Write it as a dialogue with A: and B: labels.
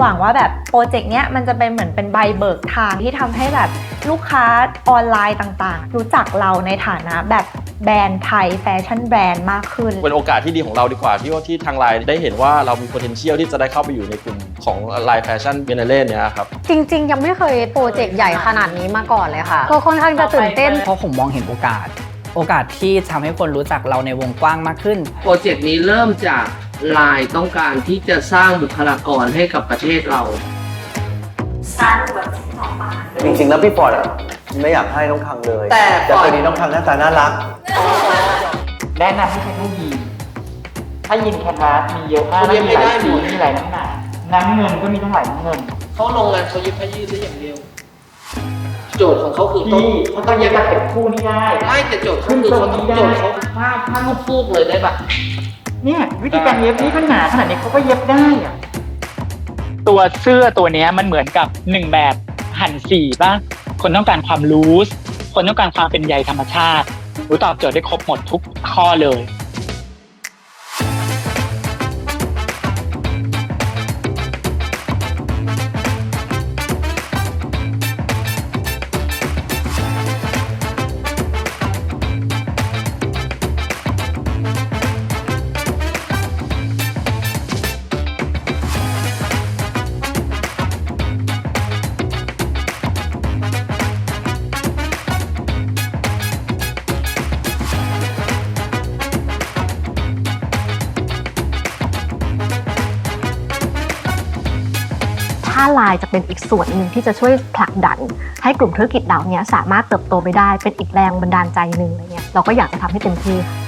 A: หวังว่าแบบโปรเจกต์เนี้ยมันจะเป็นเหมือนเป็นใบเบิกทางที่ทำให้แบบลูกค้าออนไลน์ต่างๆ รู้จักเราในฐานะแบบแบรนด์ไทยแฟชั่นแบรนด์มากขึ้น
B: เป็นโอกาสที่ดีของเราดีกว่าที่ว่าที่ทางไลน์ได้เห็นว่าเรามี potential ที่จะได้เข้าไปอยู่ในกลุ่มของไลน์แฟชั่นเบเนเล่เนี่ยครับ
C: จริง ๆ ยังไม่เคยโปรเจกต์ใหญ่ขนาดนี้มาก่อนเลยค่ะก็ค่อนข้างจะตื่นเต้น
D: เพราะผมมองเห็นโอกาส โอกาสที่ทำให้คนรู้จักเราในวงกว้างมากขึ้น
E: โปรเจกต์นี้เริ่มจาก ไลน์ต้องการที่จะสร้างบุคลากรให้กับประเทศเรา
F: จริงๆ แล้วพี่ฟอร์ดอะไม่อยากให้น้องคังเลย
E: แต่
F: แต่
E: ฟอร์ด
F: พอดีน้องคังหน้าตาน่ารัก
G: แนะนำให้ใช้แค่ยีนถ้ายีนแคนวาสมีเยอะมาก
E: เขาเย็บไม่ได้
G: มี
E: หม
G: ห
E: ด
G: ลายสีมีหลายน้ำหนักน้ำเงินก็มีทั้งหลายน้ำเงิน
E: เขาโรงงานเขาเย็บผ้ายืดได้อย่างเดียว โจทย์ของเขาคือต้
G: ที่
E: อง
G: เขาต้องเย็บตะเข็บคู่นี่ได้
E: ไม่แต่โจทย์เขาคือเขาต้องโจทย์เขาผ้าผ้าลูกฟูกเลยได้ปะ
G: เนี่ยวิธีการเย็บนี่ก็หนาขนาดนี้เขาก็เย็บได้อะตัวเสื้อตัวเนี้ยมันเหมือนกับหนึ่งแบบหั่นสี่ป่ะคนต้องการความรู้สคนต้องการความเป็นใยธรรมชาติรู้ตอบโจทย์ได้ครบหมดทุกข้อเลย
H: ถ้าลายจะเป็นอีกส่วนหนึ่งที่จะช่วยผลักดัน ให้กลุ่มธุรกิจเรานี้สามารถเติบโตไปได้เป็นอีกแรงบันดาลใจหนึ่งอะไรเงี้ยเราก็อยากจะทำให้เต็มที่ค่ะ